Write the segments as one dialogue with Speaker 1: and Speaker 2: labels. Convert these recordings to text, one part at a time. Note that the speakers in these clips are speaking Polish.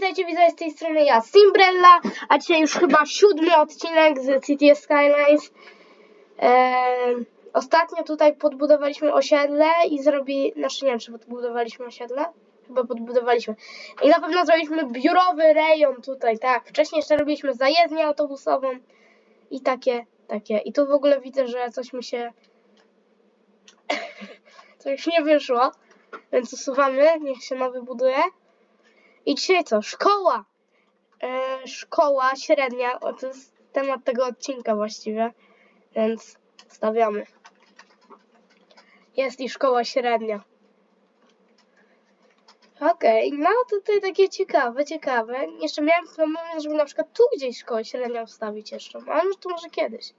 Speaker 1: witajcie, witajcie z tej strony ja, Simbrella, a dzisiaj już chyba siódmy odcinek z City Skylines. Eee, ostatnio tutaj podbudowaliśmy osiedle i zrobi, znaczy nie wiem, czy podbudowaliśmy osiedle? Chyba podbudowaliśmy. I na pewno zrobiliśmy biurowy rejon tutaj, tak. Wcześniej jeszcze robiliśmy zajezdnię autobusową i takie, takie. I tu w ogóle widzę, że coś mi się... coś nie wyszło, więc usuwamy, niech się nowy buduje. I dzisiaj co? Szkoła! E, szkoła średnia, o, to jest temat tego odcinka właściwie, więc stawiamy. Jest i szkoła średnia. Okej, no tutaj takie ciekawe, ciekawe. Jeszcze miałem pomysł, żeby na przykład tu gdzieś szkołę średnią wstawić jeszcze, ale to może kiedyś.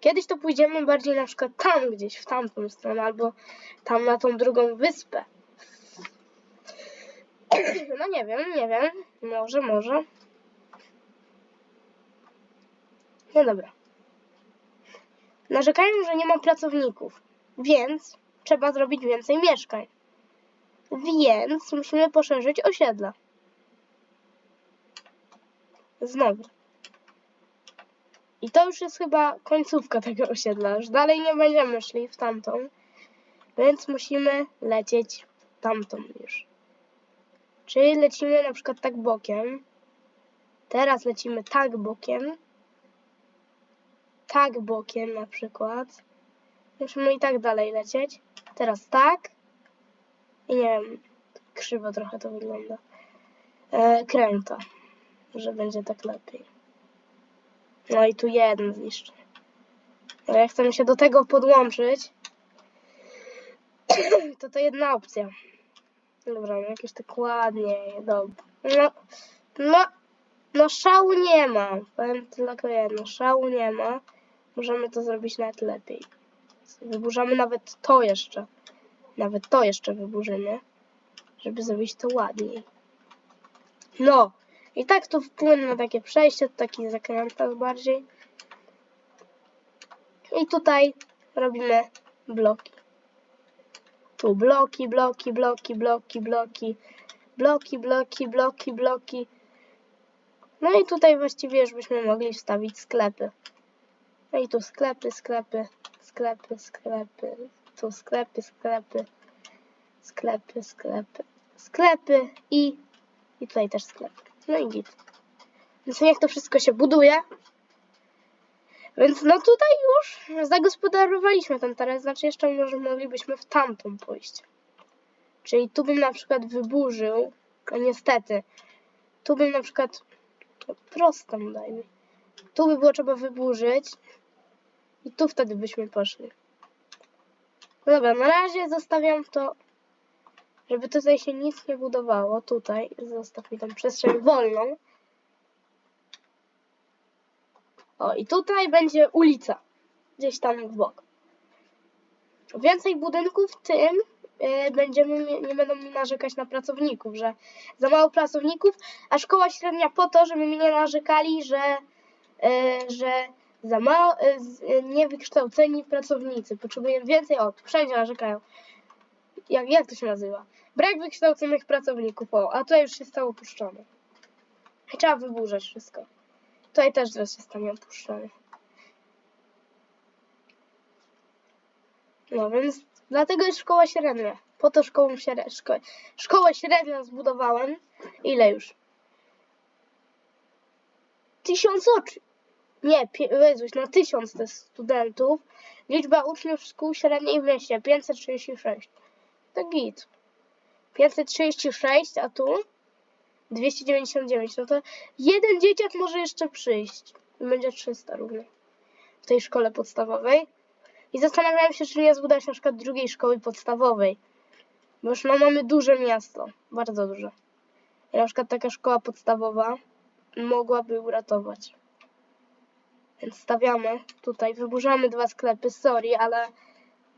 Speaker 1: Kiedyś to pójdziemy bardziej na przykład tam gdzieś, w tamtą stronę, albo tam na tą drugą wyspę. No nie wiem, nie wiem. Może, może. No dobra. Narzekają, że nie ma pracowników, więc trzeba zrobić więcej mieszkań. Więc musimy poszerzyć osiedla. Znowu. I to już jest chyba końcówka tego osiedla. Już dalej nie będziemy szli w tamtą. Więc musimy lecieć tamtą już. Czyli lecimy na przykład tak bokiem. Teraz lecimy tak bokiem. Tak bokiem na przykład. Musimy i tak dalej lecieć. Teraz tak. I nie wiem, krzywo trochę to wygląda. E, kręta, że będzie tak lepiej. No i tu jeden zniszczę. Ale jak chcemy się do tego podłączyć, to to jedna opcja. Dobra, jakieś tak ładnie, dobra. No, no, no szału nie ma. Powiem tylko jedno, szału nie ma. Możemy to zrobić nawet lepiej. Wyburzamy nawet to jeszcze. Nawet to jeszcze wyburzymy, żeby zrobić to ładniej. No, i tak tu wpłynę na takie przejście, to taki zakrętach bardziej. I tutaj robimy bloki. Tu bloki, bloki, bloki, bloki, bloki, bloki, bloki, bloki, bloki. No i tutaj właściwie już byśmy mogli wstawić sklepy. No i tu sklepy, sklepy, sklepy, sklepy, tu sklepy, sklepy, sklepy, sklepy, sklepy i, i tutaj też sklepy. No i git. Więc niech to wszystko się buduje. Więc no tutaj już zagospodarowaliśmy ten teren, znaczy jeszcze może moglibyśmy w tamtą pójść. Czyli tu bym na przykład wyburzył, no niestety, tu bym na przykład, prostą daj mi, tu by było trzeba wyburzyć i tu wtedy byśmy poszli. No dobra, na razie zostawiam to, żeby tutaj się nic nie budowało, tutaj zostaw mi tą przestrzeń wolną. O, i tutaj będzie ulica. Gdzieś tam w bok. Więcej budynków, tym yy, będziemy, nie będą mi narzekać na pracowników, że za mało pracowników, a szkoła średnia po to, żeby mi nie narzekali, że, yy, że za mało, yy, niewykształceni pracownicy. Potrzebujemy więcej, o, wszędzie narzekają. Jak, jak to się nazywa? Brak wykształconych pracowników, o, a tutaj już się stało opuszczone. Trzeba wyburzać wszystko. Tutaj też zaraz się stanie opuszczony. No więc dlatego jest szkoła średnia. Po to szkołą średnią, szko szkołę średnią zbudowałem. Ile już? Tysiąc oczu. Nie, Jezuś, no tysiąc studentów. Liczba uczniów szkół średniej w mieście 536. To git. 536, a tu 299. No to jeden dzieciak może jeszcze przyjść. Będzie 300 równo. W tej szkole podstawowej. I zastanawiałem się, czy nie zbudować na przykład drugiej szkoły podstawowej. Bo już no, mamy duże miasto. Bardzo duże. I na przykład taka szkoła podstawowa mogłaby uratować. Więc stawiamy tutaj, wyburzamy dwa sklepy, sorry, ale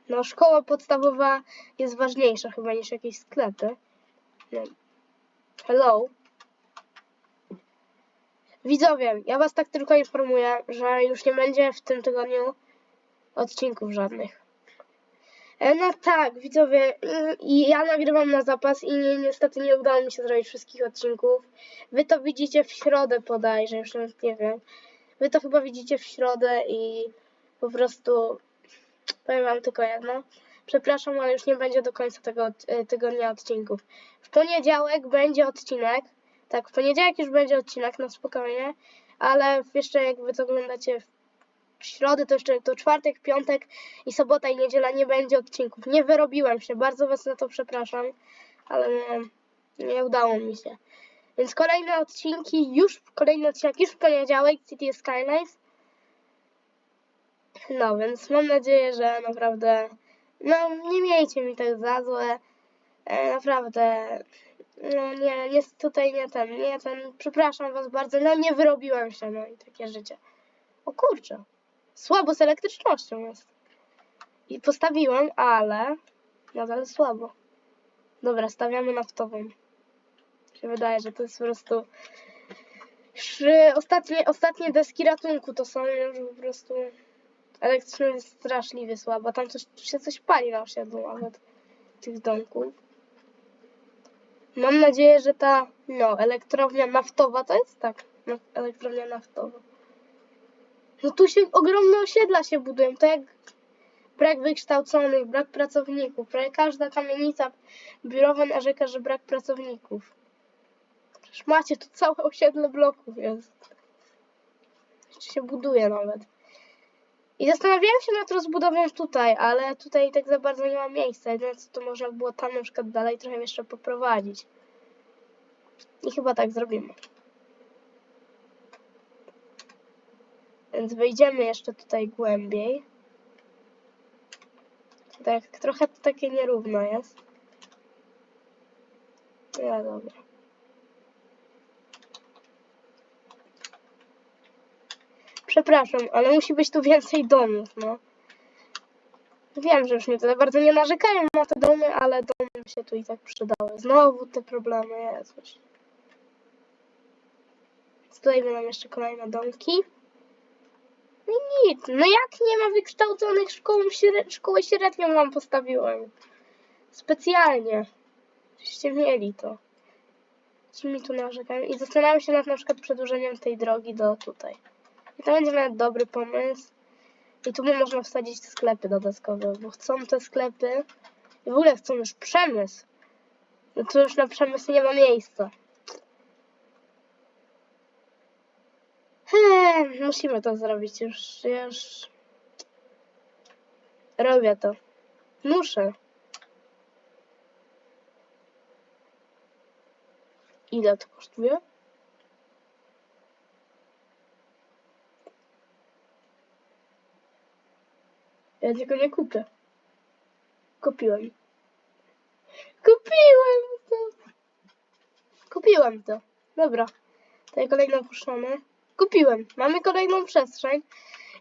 Speaker 1: no szkoła podstawowa jest ważniejsza chyba niż jakieś sklepy. Nie. Hello. Widzowie, ja was tak tylko informuję, że już nie będzie w tym tygodniu odcinków żadnych. E, No tak, widzowie, i- ja nagrywam na zapas i ni- niestety nie udało mi się zrobić wszystkich odcinków. Wy to widzicie w środę bodajże, już nawet nie wiem. Wy to chyba widzicie w środę i po prostu powiem wam tylko jedno. Przepraszam, ale już nie będzie do końca tego e, tygodnia odcinków. W poniedziałek będzie odcinek. Tak, w poniedziałek już będzie odcinek, na spokojnie. Ale jeszcze jak wy to oglądacie w środę, to jeszcze to czwartek, piątek i sobota i niedziela nie będzie odcinków. Nie wyrobiłem się, bardzo was za to przepraszam, ale nie, nie udało mi się. Więc kolejne odcinki już, kolejny odcinek już w poniedziałek, City Skylines. No, więc mam nadzieję, że naprawdę, no nie miejcie mi tak za złe. E, naprawdę, no nie, nie, tutaj nie ten, nie ten, przepraszam was bardzo, no nie wyrobiłem się, no i takie życie. O kurczę, słabo z elektrycznością jest. I postawiłem, ale nadal słabo. Dobra, stawiamy naftową. Się wydaje, że to jest po prostu... Ostatnie, ostatnie deski ratunku to są już po prostu... Elektryczność jest straszliwie słaba. Tam coś, się coś pali na osiedlu nawet tych domków. Mam nadzieję, że ta no, elektrownia naftowa to jest tak. No, elektrownia naftowa. No tu się ogromne osiedla się budują. To jak brak wykształconych, brak pracowników. Prawie każda kamienica biurowa narzeka, że brak pracowników. Przecież macie tu całe osiedle bloków jest. Jeszcze się buduje nawet. I zastanawiałem się nad rozbudową tutaj, ale tutaj tak za bardzo nie ma miejsca. Co to można było tam na przykład dalej trochę jeszcze poprowadzić. I chyba tak zrobimy. Więc wejdziemy jeszcze tutaj głębiej. Tak, trochę to takie nierówno jest. No dobra. Przepraszam, ale musi być tu więcej domów, no. Wiem, że już mnie tutaj bardzo nie narzekają na te domy, ale domy się tu i tak przydały. Znowu te problemy, Jezus. Tutaj będą jeszcze kolejne domki. No i nic, no jak nie ma wykształconych szkoł, śre- szkołę średnią wam postawiłem. Specjalnie. Żeście mieli to. Ci mi tu narzekają. I zastanawiam się nad na przykład przedłużeniem tej drogi do tutaj. I to będzie nawet dobry pomysł. I tu można wsadzić sklepy dodatkowe, bo chcą te sklepy i w ogóle chcą już przemysł. No to już na przemysł nie ma miejsca. He, musimy to zrobić już, już. Robię to. Muszę. Ile to kosztuje? Ja tego nie kupię. Kupiłem. Kupiłem to. Kupiłem to. Dobra. Tutaj kolejną puszczamy. Kupiłem. Mamy kolejną przestrzeń.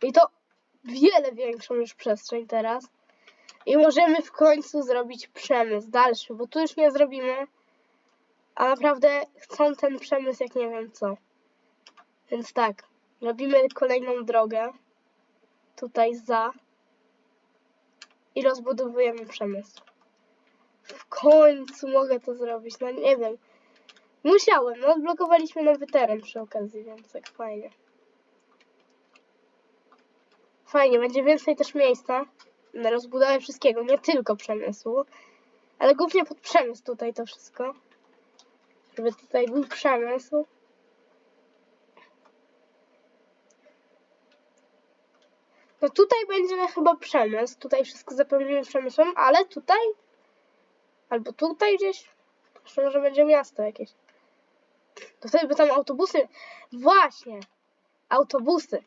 Speaker 1: I to wiele większą już przestrzeń teraz. I możemy w końcu zrobić przemysł dalszy, bo tu już nie zrobimy. A naprawdę chcą ten przemysł jak nie wiem co. Więc tak. Robimy kolejną drogę. Tutaj za i rozbudowujemy przemysł. W końcu mogę to zrobić, no nie wiem. Musiałem, no odblokowaliśmy nowy teren przy okazji, więc tak fajnie. Fajnie, będzie więcej też miejsca na rozbudowę wszystkiego, nie tylko przemysłu, ale głównie pod przemysł tutaj to wszystko. Żeby tutaj był przemysł. No tutaj będzie chyba przemysł. Tutaj wszystko zapełnimy przemysłem, ale tutaj albo tutaj gdzieś jeszcze może będzie miasto jakieś. To wtedy by tam autobusy. Właśnie! Autobusy.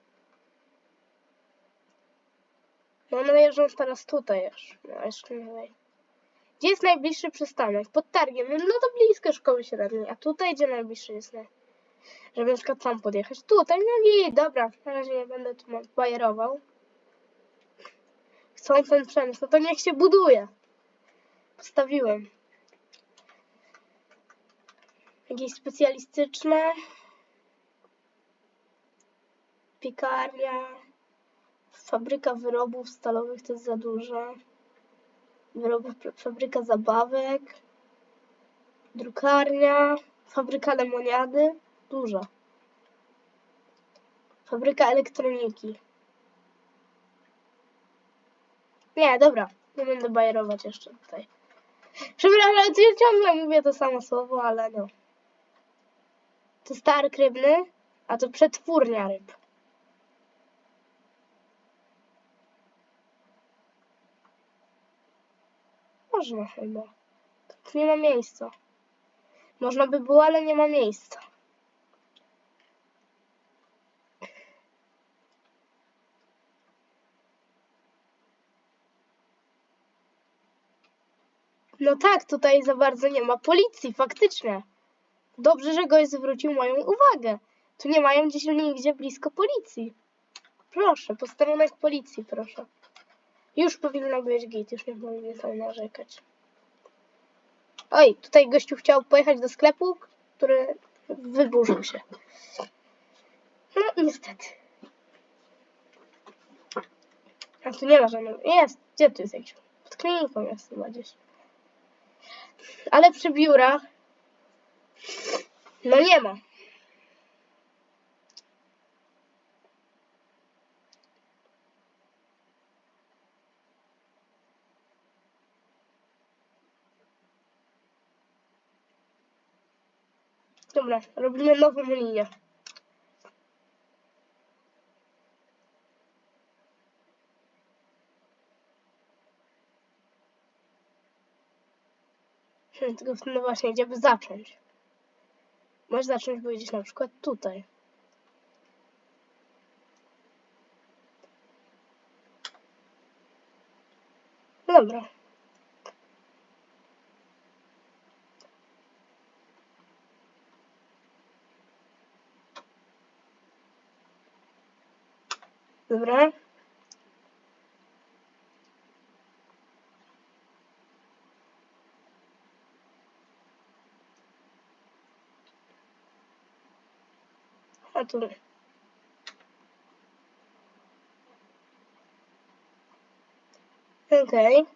Speaker 1: Mam nadzieję, że on teraz tutaj już. No, jeszcze nie wiem. Gdzie jest najbliższy przystanek? Pod targiem. No to blisko szkoły średniej. A tutaj gdzie najbliższy jest? Nie? Żeby na przykład tam podjechać. Tutaj, no nie, dobra. Na razie nie będę tu bajerował chcą ten przemysł, to niech się buduje. Postawiłem. Jakieś specjalistyczne. Piekarnia. Fabryka wyrobów stalowych to jest za dużo. wyroby, fabryka zabawek, drukarnia, fabryka lemoniady, duża. Fabryka elektroniki. Nie, dobra, nie będę bajerować jeszcze tutaj. Przepraszam, ciągle mówię to samo słowo, ale no. To stark rybny, a to przetwórnia ryb. Można chyba. Tu nie ma miejsca. Można by było, ale nie ma miejsca. No tak, tutaj za bardzo nie ma policji, faktycznie. Dobrze, że gość zwrócił moją uwagę. Tu nie mają gdzieś nigdzie blisko policji. Proszę, posterunek policji, proszę. Już powinno być git, już nie powinien tam narzekać. Oj, tutaj gościu chciał pojechać do sklepu, który wyburzył się. No, niestety. A tu nie ma żadnego... Jest! Gdzie tu jest jakiś... Pod kliniką jest chyba gdzieś. Ale przy biurach... No nie ma. Dobra, robimy nową linię. Hmm, Tylko no właśnie, gdzie zacząć? Możesz zacząć powiedzieć na przykład tutaj. Dobra. Dobra. Tu. Okej.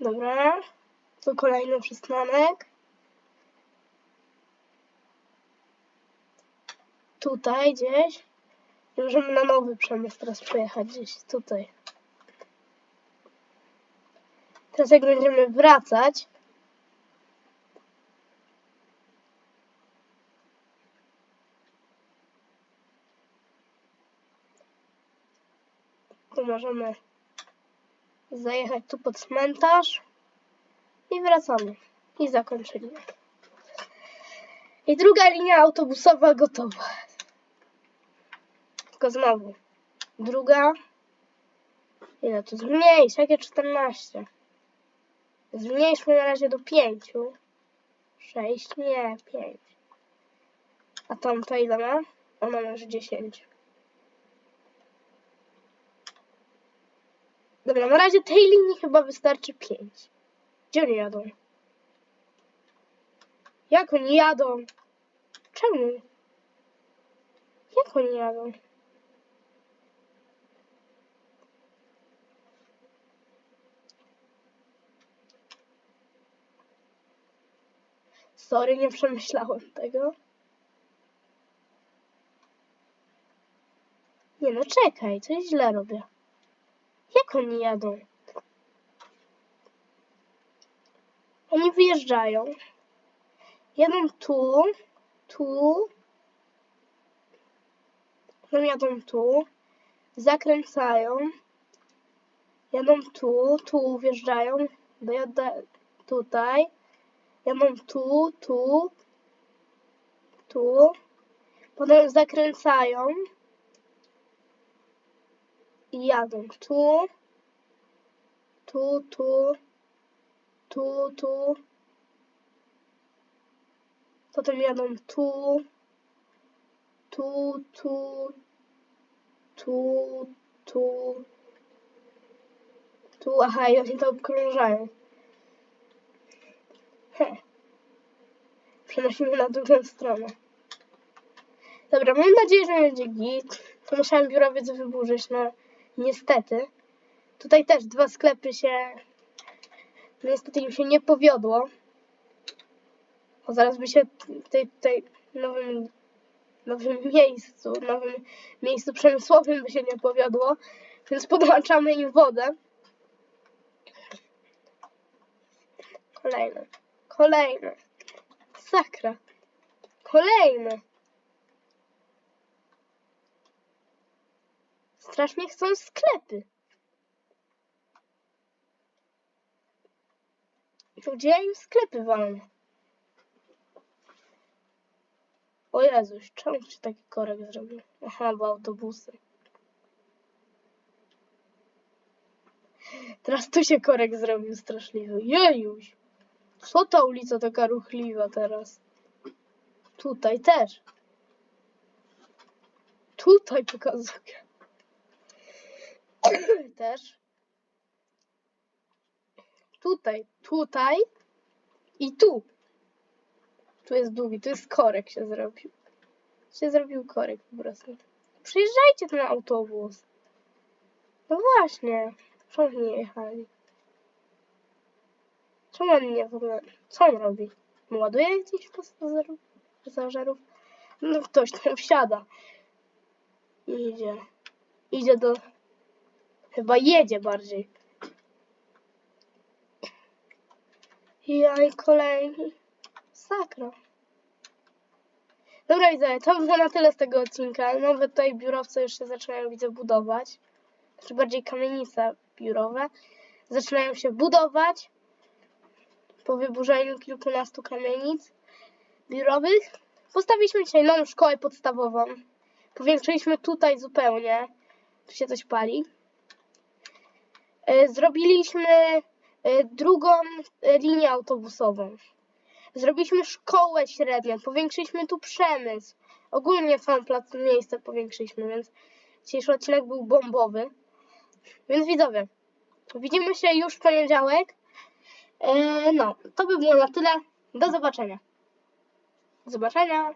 Speaker 1: Dobra. Tu kolejny przystanek. Tutaj gdzieś. I możemy na nowy przemysł teraz przejechać gdzieś tutaj. Jak będziemy wracać, to możemy zajechać tu pod cmentarz i wracamy. I zakończyli. I druga linia autobusowa gotowa. Tylko znowu. Druga. Ile tu zmniejsz? Jakie 14? Zmniejszmy na razie do 5. 6, nie, 5. A tamta ile ma? Ona ma już 10. Dobra, na razie tej linii chyba wystarczy 5. Gdzie oni jadą? Jak oni jadą? Czemu? Jak oni jadą? Sorry, nie przemyślałem tego. Nie no, czekaj, coś źle robię. Jak oni jadą? Oni wyjeżdżają. Jadą tu, tu. Potem jadą tu. Zakręcają. Jadą tu, tu wjeżdżają. Dojadę tutaj. Jadą tu, tu. Tu. Potem zakręcają. I jadą tu. Tu, tu tu, tu. Potem jadą tu, tu, tu, tu, tu, tu. Aha, i oni to obkrążają. Przenosimy na drugą stronę. Dobra, mam nadzieję, że będzie git. To musiałem biurowiec wyburzyć, no niestety. Tutaj też dwa sklepy się... No niestety im się nie powiodło. O, zaraz by się w tej, tej nowym, nowym miejscu, nowym miejscu przemysłowym by się nie powiodło. Więc podłączamy im wodę. Kolejne. Kolejne. Sakra. Kolejne. Strasznie chcą sklepy. Gdzie ja im sklepy walę? O Jezuś, czemu się taki korek zrobił? Aha, bo autobusy. Teraz tu się korek zrobił straszliwy. Jejuś! Co ta ulica taka ruchliwa teraz? Tutaj też. Tutaj pokazuję. też. Tutaj, tutaj i tu. Tu jest długi, tu jest korek się zrobił. Się zrobił korek po prostu. Przyjeżdżajcie ten autobus. No właśnie. Czemu nie jechali? Czemu on nie w ogóle... Co on robi? Ładuje jakichś pasażerów? No ktoś tam wsiada. Idzie. Idzie do... Chyba jedzie bardziej. Jaj, kolejny. Sakra. Dobra, widzę, to było na tyle z tego odcinka. Nowe tutaj biurowce już się zaczynają, widzę, budować. Czy bardziej kamienice biurowe. Zaczynają się budować po wyburzeniu kilkunastu kamienic biurowych. Postawiliśmy dzisiaj nową szkołę podstawową. Powiększyliśmy tutaj zupełnie. Tu się coś pali. E, Zrobiliśmy e, drugą e, linię autobusową. Zrobiliśmy szkołę średnią, powiększyliśmy tu przemysł. Ogólnie sam plac miejsce powiększyliśmy, więc dzisiejszy odcinek był bombowy. Więc widzowie, widzimy się już w poniedziałek. E, no, to by było na tyle. Do zobaczenia. Do zobaczenia.